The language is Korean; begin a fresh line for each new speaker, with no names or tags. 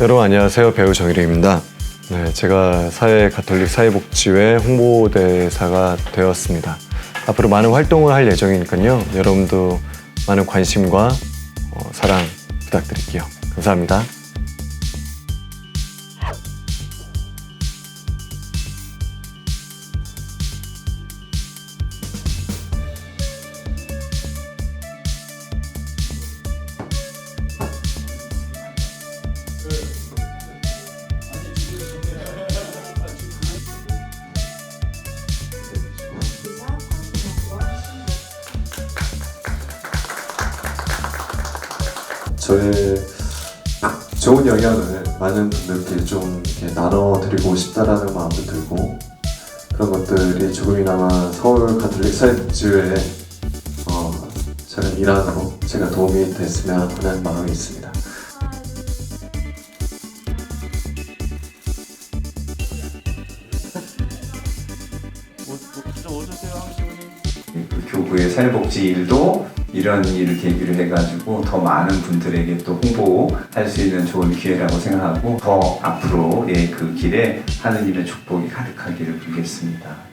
여러분 안녕하세요. 배우 정일입니다. 네, 제가 사회 가톨릭 사회복지회 홍보대사가 되었습니다. 앞으로 많은 활동을 할 예정이니까요. 여러분도 많은 관심과 어, 사랑 부탁드릴게요. 감사합니다. 저의 좋은 영향을 많은 분들께 좀 이렇게 나눠드리고 싶다라는 마음도 들고 그런 것들이 조금이나마 서울 가톨릭 사회복지회에 어, 저는 일환으로 제가 도움이 됐으면 하는 마음이 있습니다.
그 교구의 사회복지 일도 이런 일을 계기로 해가지고 더 많은 분들에게 또 홍보할 수 있는 좋은 기회라고 생각하고 더 앞으로의 그 길에 하느님의 축복이 가득하기를 빌겠습니다.